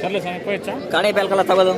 సర్లే సార్ పోయొచ్చా? కాడే పిల్లకల్లా తగదు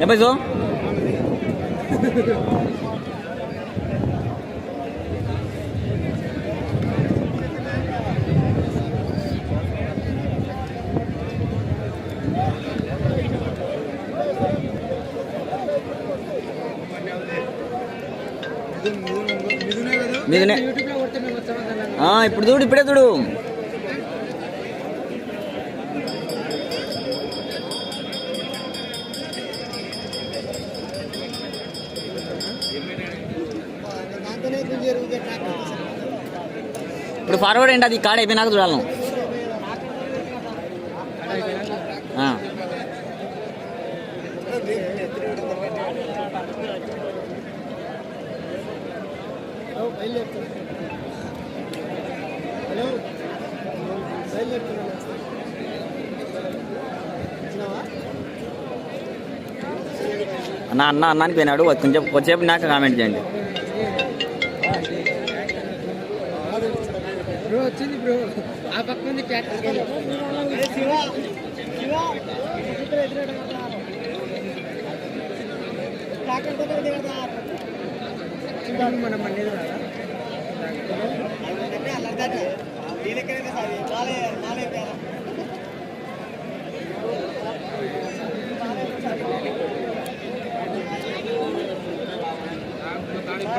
ఏ పైసో మీదనే ఇప్పుడు చూడు ఇప్పుడే చూడు ఇప్పుడు ఫార్వర్డ్ ఏంటి అది? కార్డ్ అయిపోయినాక చూడాలను అన్న అన్న అన్నానికి పోయినాడు. కొంచెం కొద్దిసేపు నాకు కామెంట్ చేయండి. బ్రో ఆ పక్క ఉంది ట్రాక్టర్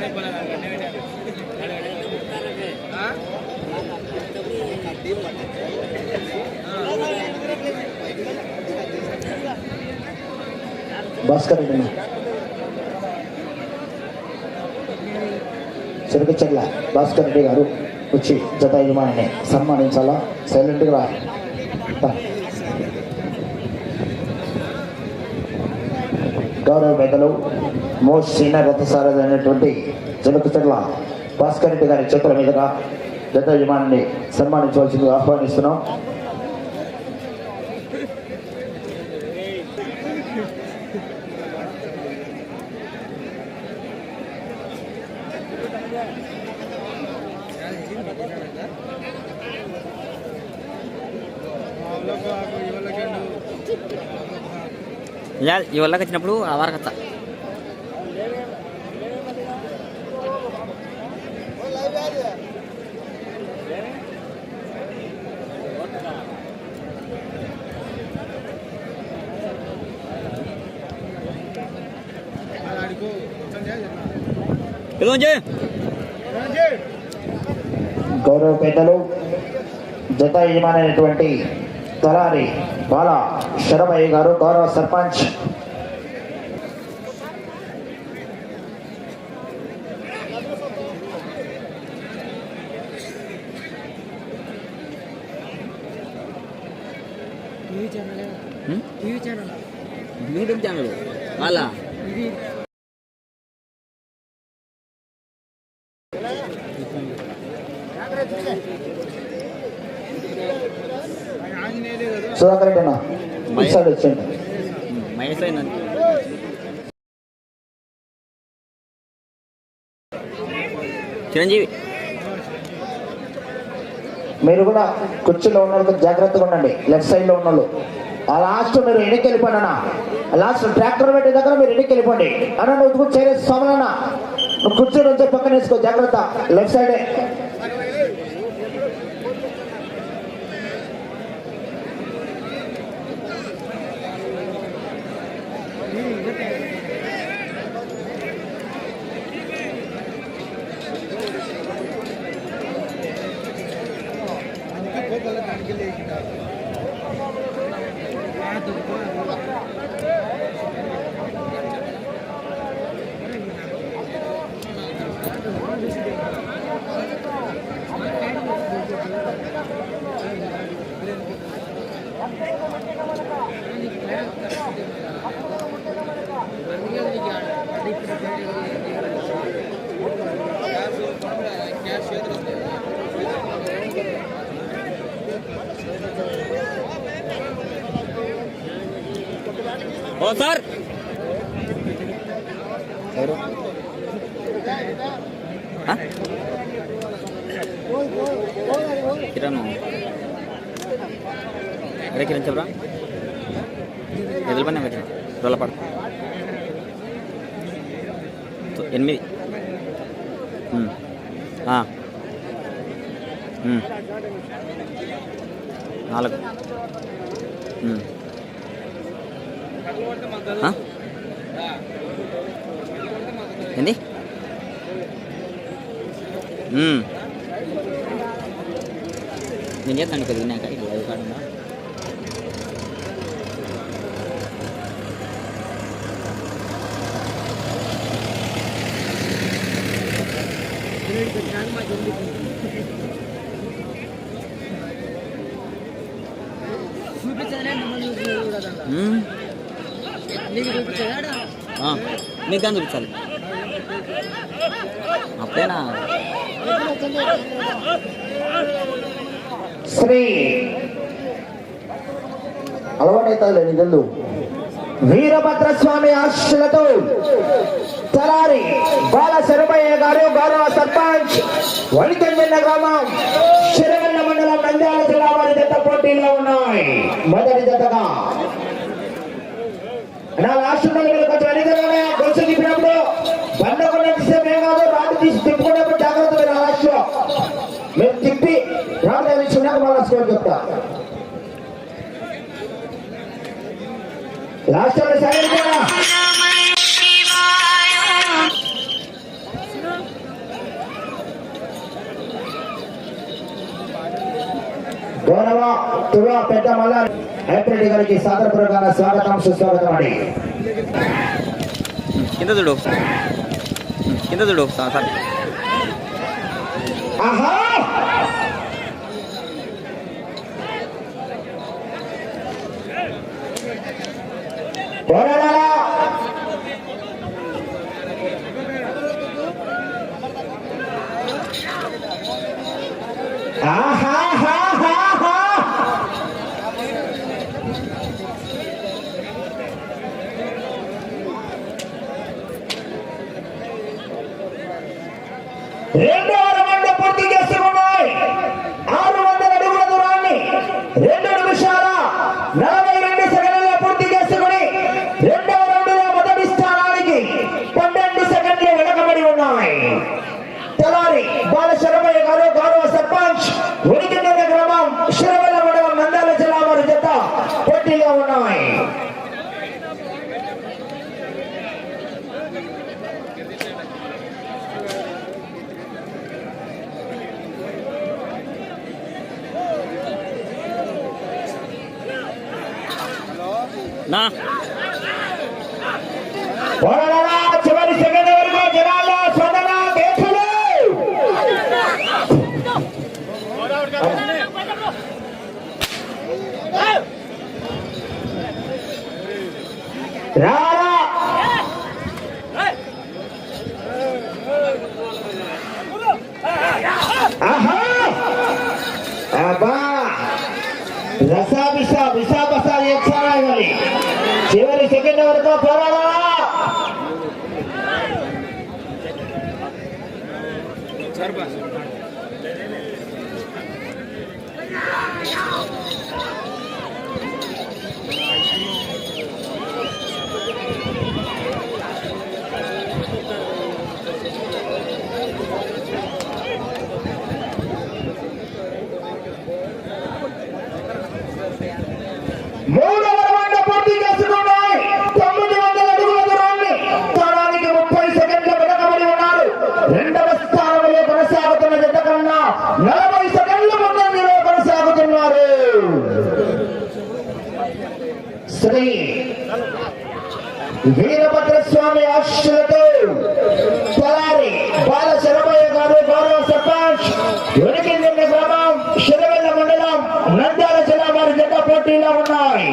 మనం అనేది భాస్కర్ రెడ్డి చెరుకుచెర్ల భాస్కర్ రెడ్డి గారు వచ్చి జత యజమానిని సన్మానించాలా? సైలెంట్గా రా. గౌరవ పెద్దలు మోస్ట్ సీనియర్ రథసారథి అయినటువంటి చెరుకుచెర్ల భాస్కర్ రెడ్డి గారి చేతుల మీదుగా జత యజమానిని సన్మానించవలసిందిగా ఆహ్వానిస్తున్నాం. యా ఈ వల్లకి వచ్చినప్పుడు ఆ వారకత్త గౌరవ పెద్దలు జత యజమానైనటువంటి తలారి బాల శరభయ్య గారు గౌరవ సర్పంచ్ సుధాకర్ రెడ్డి అన్న ఇటు సైడ్ వచ్చేయండి. మహేష్ అయినా చిరంజీవి. మీరు కూడా కుర్చీలో ఉన్న జాగ్రత్తగా ఉండండి. లెఫ్ట్ సైడ్లో ఉన్న ఆ లాస్ట్ మీరు ఎన్నికి వెళ్ళిపోండి అన్న లాస్ట్ ట్రాక్టర్ పెట్టే దగ్గర మీరు ఎన్నికి వెళ్ళిపోండి అన్న నువ్వు కూడా చేరేసి సోమలన్న నువ్వు కుర్చీ నుంచి పక్కన వేసుకో జాగ్రత్త. లెఫ్ట్ సైడే ఓ సార్ కిరణ్. అరే కిరణ్ చెప్పరా? ఎదురు పని పెట్టిన రోలపాడు ఎనిమిది. నాలుగు. ఏంది? Hmm. నేను చేస్తాను ఇక్కడ విన్నాక ఇది లైవ్ కార్డు ఉందా చూపించదలే నీకు చూపించదా కానీ చూపించాలి అప్పుడేనా? శ్రీ అలవాటైతుంది నిధులు వీరభద్రస్వామి ఆశలతో తలారి బాల శరభయ్య గారు గౌరవ సర్పంచ్ వణికంజన్న గ్రామం శిరవెన్న మండలం నంద్యాల జిల్లా వారి జత పోటీల్లో ఉన్నాయి. మొదటి జతగా నా రాష్ట్రంలో మీరు కొంచెం వెనకనే గొలుసు తిప్పినప్పుడు బండ కొండ తీస్తే మేము కాదు రాడు తీసి తిప్పుకున్నప్పుడు జాగ్రత్త మీరు ఆ లో మేము తిప్పి రాడు తెచ్చుకున్నాక మళ్ళీ స్కోర్ చెప్తా. రాష్ట్రంలో లో సరే గౌరవ తువ పెద్ద మల్ల రెడ్డి గారికి సాదరపూర్వక స్వాగతం సుస్వాగతం అండి కింద చూడు. కింద చూడు. సార్. ఆహా! పోరాడాలా ఆహాహాహాహా. రెండవ రౌండ్ పూర్తి చేసుకున్నాయి ఆరు వందల అడుగుల దూరాన్ని రెండు నిమిషాల నలభై రెండు సెకండ్లలో పూర్తి చేసుకుని రెండవ రౌండ్లో మొదటి స్థానానికి పన్నెండు సెకండ్లు వెనకబడి ఉన్నాయి తెలారి బాల శరభయ్య గారు గౌరవ సర్పంచ్ ఉనికిందన్న గ్రామం శిరవెల్ల మండలం నంద్యాల జిల్లా వారి జత పోటీలో ఉన్నాయి నా. చివరి సెకండ్ వరకు జనాల్లో స్పందన దేశంలో చివరి సెకండ్ వరకు పోరాడా మూడవ రౌండ్ పూర్తి చేసుకున్నాయి తొమ్మిది వందల అడుగుల దూరాన్ని స్థానానికి ముప్పై సెకండ్ల వెనకబడి ఉన్నారు రెండవ స్థానంలో కొనసాగుతున్న జత కన్నా నలభై సెకండ్ల ముందంజలో కొనసాగుతున్నారు శ్రీ వీరభద్ర స్వామి ఆశీస్సులతో తలారి బాల శరభయ్య గారు గౌరవ సర్పంచ్ వెనుకింది గ్రామం శిరవెల్ల మండలం నంద్యాల జిల్లా వారి జత పోటీలో ఉన్నాయి.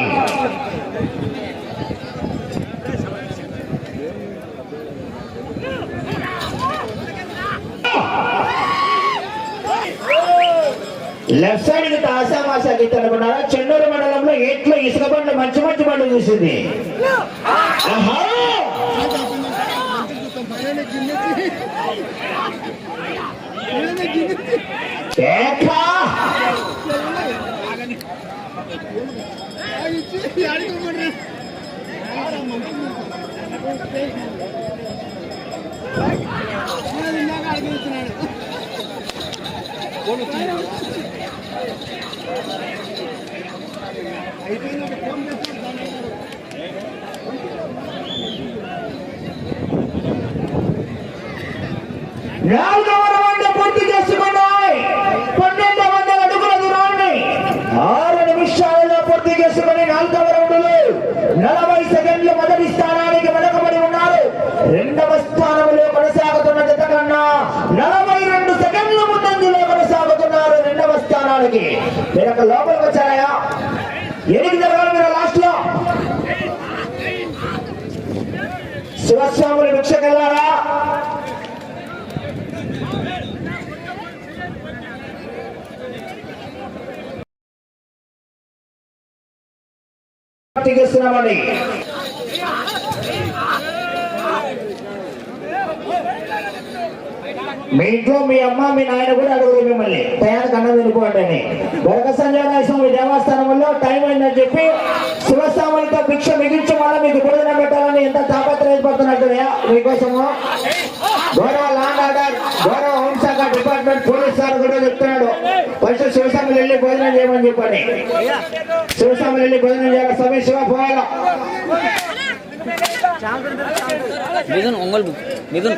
లెఫ్ట్ సైడ్కి ఆశామాషా గీత అనుకున్నారా? చెన్నూరు మండలంలో ఎట్లు ఇసుక బండ్లు మంచి మంచి బండ్లు చూసింది? ఆహా! కేక! నాలుగవ రౌండ్ పూర్తి చేసుకున్నాయి పన్నెండు వందల అడుగుల దూరాన్ని ఆరు నిమిషాలలో పూర్తి చేసుకుని నాలుగవ రౌండ్లో నలభై సెకండ్లు మొదటి స్థానానికి వెనకబడి ఉన్నారు రెండవ స్థానంలో కొనసాగుతున్న జత కన్నా నలభై రెండు సెకండ్లు ముందంజలో కొనసాగుతున్నారు రెండవ స్థానానికి మీరు అక్కడ లోపలికి వచ్చారయా ఎనికి జరగాలి మీరు లాస్ట్లో శివస్వాములు భిక్షకెళ్ళారా చేస్తున్నామండి మీ ఇంట్లో మీ అమ్మ మీ నాయన కూడా అడుగురు మిమ్మల్ని. టయానికి అన్నం తినుకోండి అని. గరక సంజయ స్వామి దేవస్థానంలో టైం అయిందని చెప్పి శివస్వాములతో భిక్ష మిగించి వాళ్ళ మీకు భోజనం పెట్టాలని ఎంత తాపత్రయపడుతున్నట్టుగా మీకోసము? గౌరవ లాండ్ ఆర్డర్ గౌరవ డిపార్ట్మెంట్ పోలీస్ సార్ కూడా చెప్తున్నాడు. ఫస్ట్ శివస్వాములు వెళ్ళి భోజనం చేయమని చెప్పండి శివస్వాములు వెళ్ళి భోజనం చేయాలి. స్వామి శివ పోవాలా? మిథున్ ఒంగోలు మిథున్.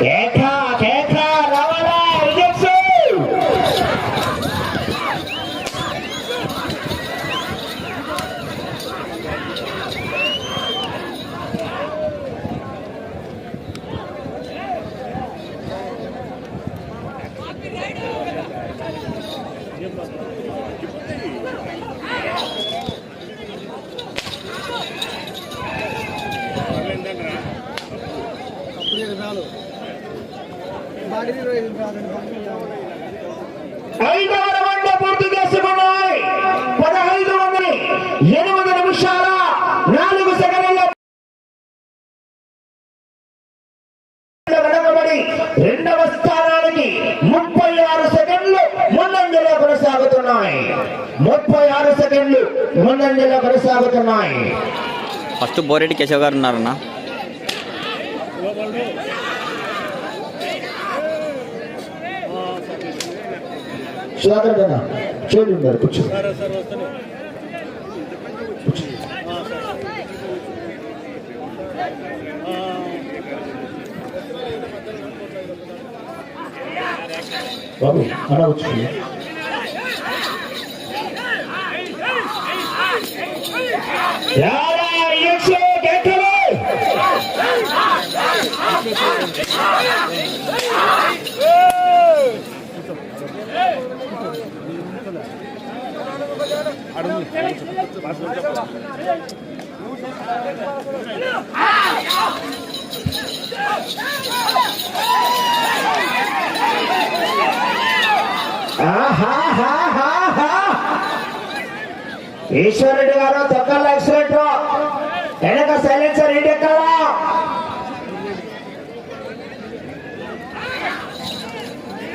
కేక రావాలా రిజెక్ట్స్ ఐదవ రౌండ్ పూర్తి చేసుకున్నాయి పదహైదు మంది ఎనిమిది నిమిషాల నాలుగు సెకండ్ల వెనకబడి రెండవ స్థానానికి ముప్పై ఆరు సెకండ్లు ముందంజలో కొనసాగుతున్నాయి ముప్పై ఆరు సెకండ్లు ముందంజలో కొనసాగుతున్నాయి ఫస్ట్ బోరెడ్డి కేశవ్ గారు ఉన్నారన్న బాబు అలా వచ్చింది వచ్చి ఈశ్వర్ రెడ్డి గారు తొక్కల ఎక్సలెంట్ వెనక సైలెన్సర్ ఇంటి ఎక్కడా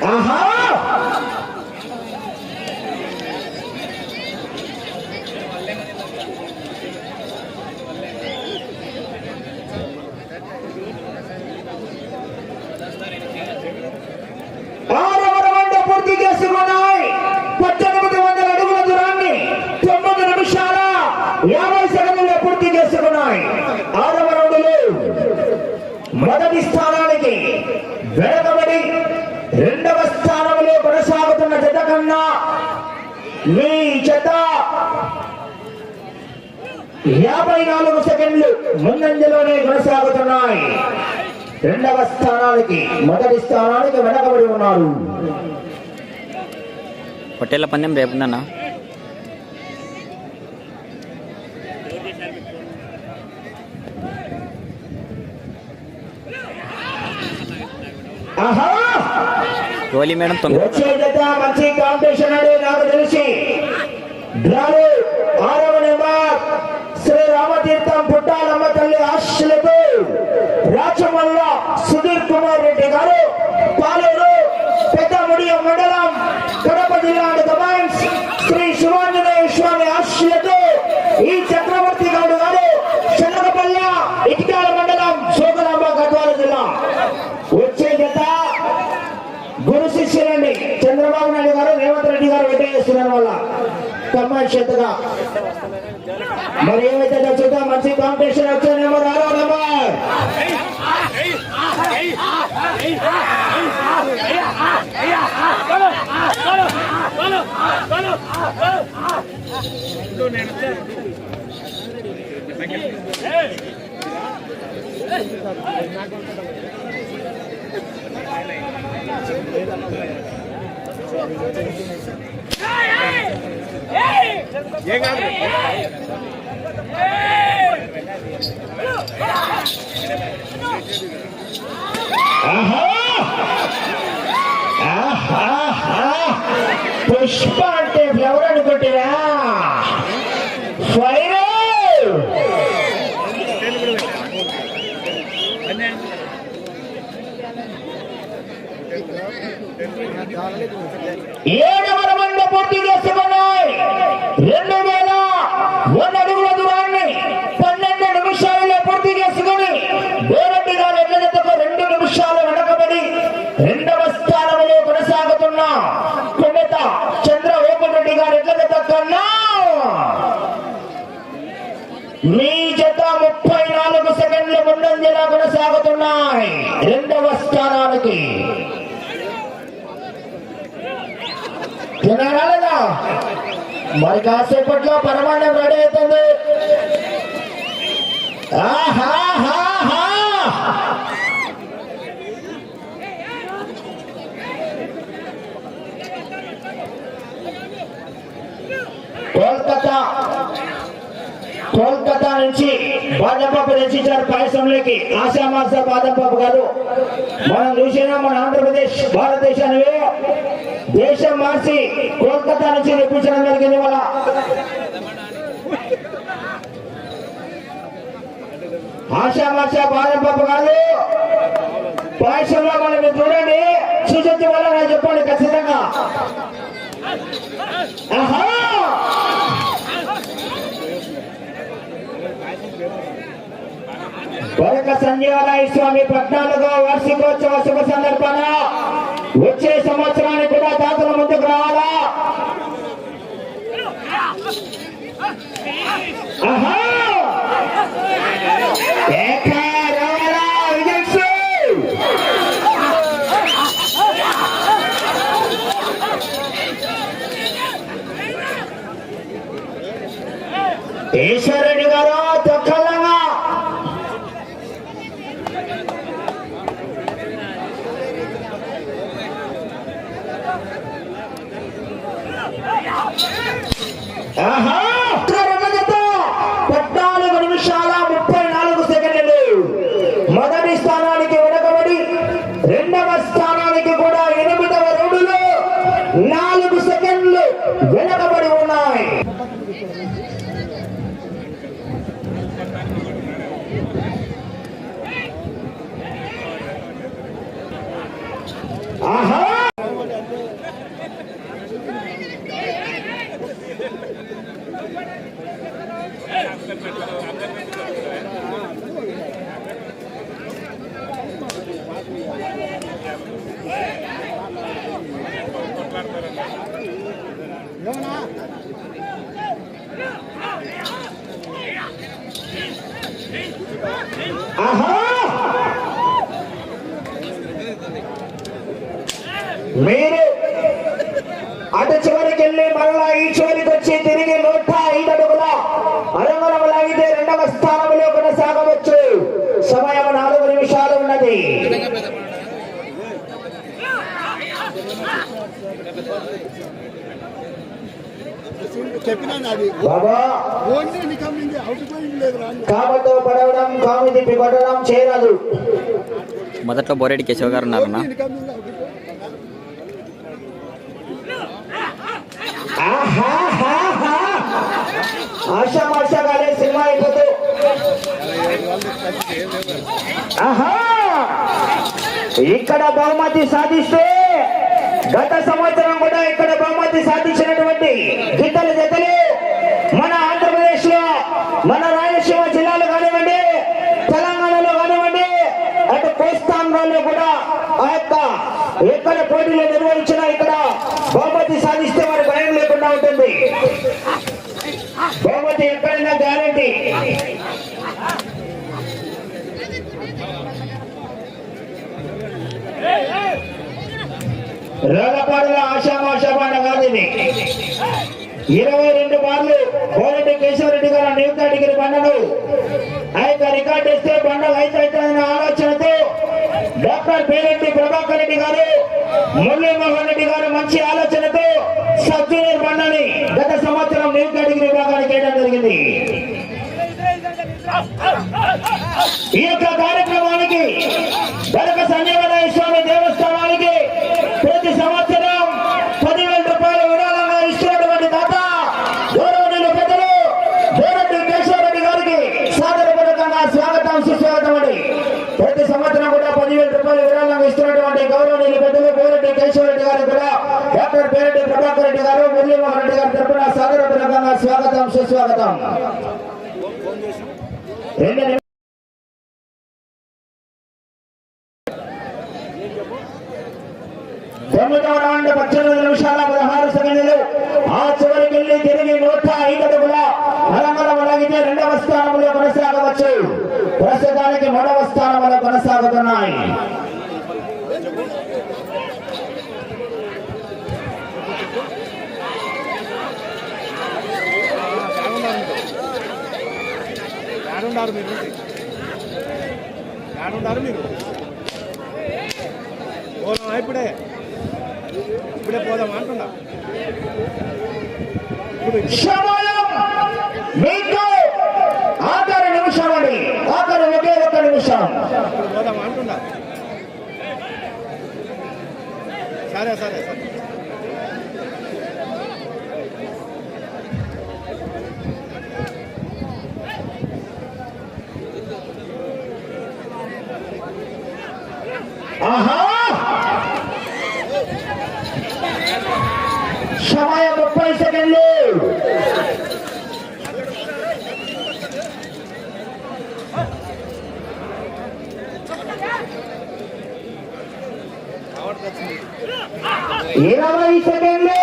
ఆహా ఆరవ రౌండ్ పూర్తి చేసుకున్నాయి పద్దెనిమిది వందల అడుగుల దూరాన్ని తొమ్మిది నిమిషాల యాభై సెకండ్లలో పూర్తి చేసుకున్నాయి మొదటి స్థానానికి వెనకబడి రెండవ స్థానంలో కొనసాగుతున్న జత కన్నా జత యాభై నాలుగు సెకండ్లు ముందంజలోనే కొనసాగుతున్నాయి. రెండవ స్థానానికి మొదటి స్థానానికి వెనకబడి ఉన్నారు. పొట్టేళ్ళ పందెం రేపుందన్న? మేడం వచ్చే జత మంచి కాంపిటీషన్ అని నాకు తెలిసి. డ్రాలు ఆరవ నెంబర్ శ్రీ రామతీర్థం పుట్టాలమ్మ తల్లి ఆశలతో. రాచమల్ల సుధీర్ కుమార్ రెడ్డి గారు. పాలేరు పెద్దముడియ మండలం కడప జిల్లా కమాండ్స్ శ్రీ శివాంజనేయ స్వామి ఆశలతో. ఈ చక్రవర్తి గారు గారు చెన్నకపల్ల ఇటికాల మండలం సోకరాంబ గద్వాల జిల్లా. వచ్చే జత గురు శిష్యులండి. చంద్రబాబు నాయుడు గారు రేవంత్ రెడ్డి గారు వెంటేస్తున్నారు వల్ల. కమ్మాయి చేతగా మరి ఏమైతే చూద్దాం. మంచి కాంపిటీషన్ వచ్చానేమో రారో నెంబర్ ఆరో నెంబర్. ఆహా! ఆహాహా! పుష్ప అంటే ఫ్లవర్ అనుకుంటారా ఫైర్ ఏ రౌండ్ పూర్తి చేసుకున్నాయి రెండు వేల వంద అడుగుల దూరాన్ని పన్నెండు నిమిషాలలో పూర్తి చేసుకుని గోరెడ్డి గారు ఎట్లతో రెండు నిమిషాలు వెనకబడి రెండవ స్థానంలో కొనసాగుతున్న కొమెత చంద్ర ఓపెన్ రెడ్డి గారు ఎట్లతో కన్నా మీ జత ముప్పై నాలుగు సెకండ్ల ముందంజలా కొనసాగుతున్నాయి. రెండవ స్థానానికి. తినరాలేదా మరి కాసేపట్లో పరమాణం రెడీ అవుతుంది ఆహాహాహా! కోల్కతా కోల్కతా నుంచి బాదం పప్పు మనకి పాయసంలోకి ఆశామాస బాదం పప్పు కాదు మనం చూసినా మన ఆంధ్రప్రదేశ్ భారతదేశాన్ని దేశం మార్చి కోల్కతా నుంచి రప్పించడం జరిగింది వాళ్ళ ఆశామాస బాదం పప్పు కాదు పాయసంలో మనం చూడండి. చూసొచ్చి వల్ల చెప్పండి ఖచ్చితంగా. ఆహా. వరక సంజీవరాయ స్వామి పద్నాలుగో వార్షికోత్సవ సమయం నాలుగు నిమిషాలు ఉన్నది. కామతో పడవడం కాము తిప్పి కొట్టడం మొదట్లో బోరెడ్డి కేశవ గారు ఉన్నారన్న. ఆశా మాషా సినిమా అయిపోతూ. ఇక్కడ బహుమతి సాధిస్తే గత సంవత్సరం కూడా ఇక్కడ బహుమతి సాధించినటువంటి గిద్దల జతలు మన ఆంధ్రప్రదేశ్లో మన రాయలసీమ జిల్లాలో కానివ్వండి తెలంగాణలో కానివ్వండి అటు కోస్తాంధ్రలో కూడా ఆ యొక్క ఎక్కడ పోటీలు నిర్వహించిన ఇక్కడ బహుమతి సాధిస్తే వారి భయం లేకుండా ఉంటుంది. బహుమతి ఎక్కడైనా గ్యారంటీ. రోగపాడుల ఆశామాషాబాణ కాదు ఇది ఇరవై రెండు బార్లు కోరెడ్డి కేశవరెడ్డి గారు నియుక్త డిగ్రీ బండను ఆ యొక్క రికార్డు ఇస్తే బండ అయితే ఆలోచనతో డాక్టర్ పేరెడ్డి ప్రభాకర్ రెడ్డి గారు మురళీమోహన్ రెడ్డి గారు మంచి ఆలోచనతో సబ్జూనియర్ పండని బండని గత సంవత్సరం నియుక్త డిగ్రీ విభాగానికి వేయడం జరిగింది. ఈ యొక్క కార్యక్రమానికి గరక సంజీవరాయ స్వామి దేవస్థానానికి ప్రతి సంవత్సరం పదివేల రూపాయల విరాళంగా ఇస్తున్నటువంటి దాత గౌరవనీయులు పెద్దలు దేవరెడ్డి కేశవరెడ్డి గారికి సాదరపూర్వకంగా స్వాగతం సుస్వాగతం అండి. ప్రతి సంవత్సరం కూడా పదివేల రూపాయల విరాళంగా ఇస్తున్నటువంటి గౌరవనీయులు పెద్దలు దేవరెడ్డి కేశవరెడ్డి గారికి కూడా డాక్టర్ పేరెడ్డి ప్రభాకర్ రెడ్డి గారు మురళీమోహన్ రెడ్డి గారి తరఫున సాదరపూర్వకంగా స్వాగతం సుస్వాగతం. రెండు నిమిషాలు పద్దెనిమిది నిమిషాల పదహారు సెకండ్లు. ఆ చివరికి వెళ్ళి తిరిగి నూట ఐదు అడుగుల అలంకరం రెండవ స్థానంలో కొనసాగవచ్చు. ప్రస్తుతానికి మూడవ స్థానంలో కొనసాగుతున్నాయి. ఆడుండారు మీరు? ఆడుండారు మీరు? పోదాం ఇప్పుడే? ఇప్పుడే పోదాం అంటున్నా. ఇప్పుడు సమయం మీకు ఆఖరి నిమిషం అండి. ఆఖరి ఒకే ఒక్క నిమిషం. ఇప్పుడు అంటున్నా. సరే సరే సరే ఆహా సమయం ముప్పై సెకండ్లు ఇరవై సెకండ్లు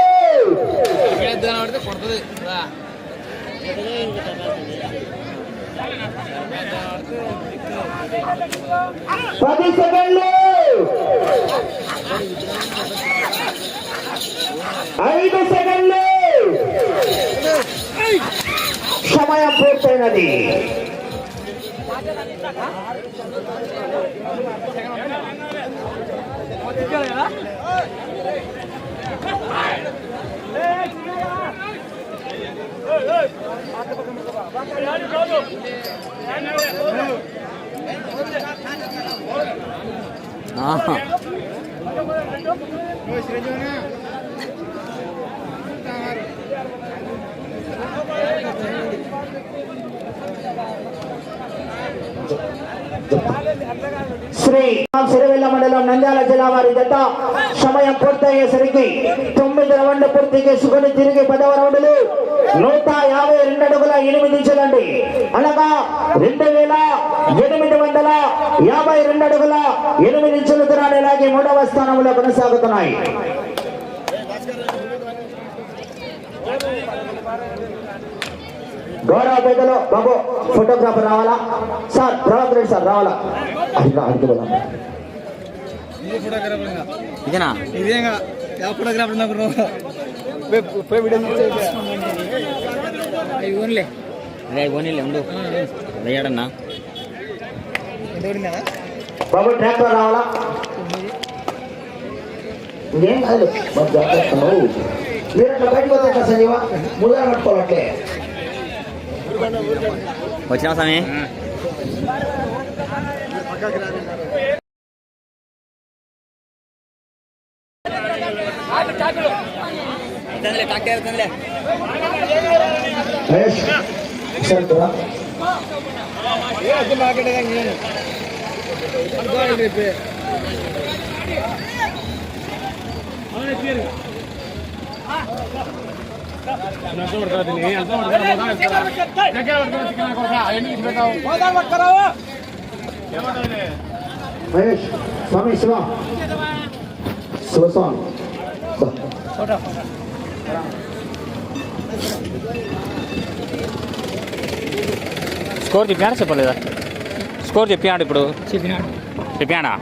పది సెకండ్లు ఐదు సెకండ్లు సమయం పూర్తయినది ఆహా. శ్రీ సిరివెల్ల మండలం నంద్యాల జిల్లా వారి జత సమయం పూర్తయ్యేసరికి తొమ్మిది రౌండ్లు పూర్తి చేసుకుని తిరిగి పదవ రౌండ్లు నూట యాభై రెండు అడుగుల ఎనిమిది ఇంచులండి అనగా రెండు వేల ఎనిమిది వందల యాభై రెండు అడుగుల ఎనిమిది ఇంచుల దూరాన్ని లాగి మూడవ స్థానంలో కొనసాగుతున్నాయి. గౌరవ పెద్దలు బాబు ఫోటోగ్రాఫర్ రావాలా? సార్ రెడ్డి సార్ రావాలా? అడిగి. ఇదేనా? ఇదేగా? ఫోటోగ్రాఫర్ నాకు అదే పోనీలే ఉండు. అయ్యాడన్నా బాబు ట్రాక్టర్ రావాలా ఇంకేం కాదు బాబు జాగ్రత్త నువ్వు. మీరు అట్లా బయటకు వస్తే ఎట్లా సంజీవ ముందర పట్టుకోవాలంటే వచ్చినా స్వామి మహేష్ సరే రా. ఏ అద్దె మార్కెట్ నేను అనుకోవాలి రేపే మహేష్ స్వామి శివ శివస్వామి స్కోర్ చెప్పాడా చెప్పలేదా? స్కోర్ చెప్పాడు ఇప్పుడు? చెప్పినాడు. చెప్పాడా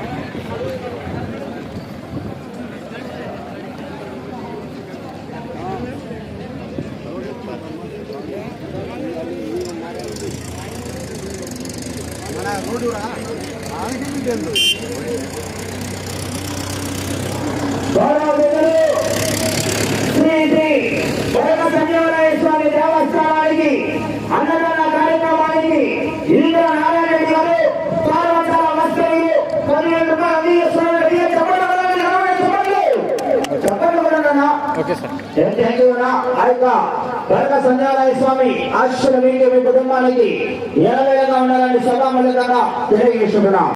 శ్రీ శ్రీ వరద సంజీవరాయ కదన్నా. స్వామి ఆశీస్సులు మీకు మీ కుటుంబానికి ఉండాలని తెలియజేస్తున్నాం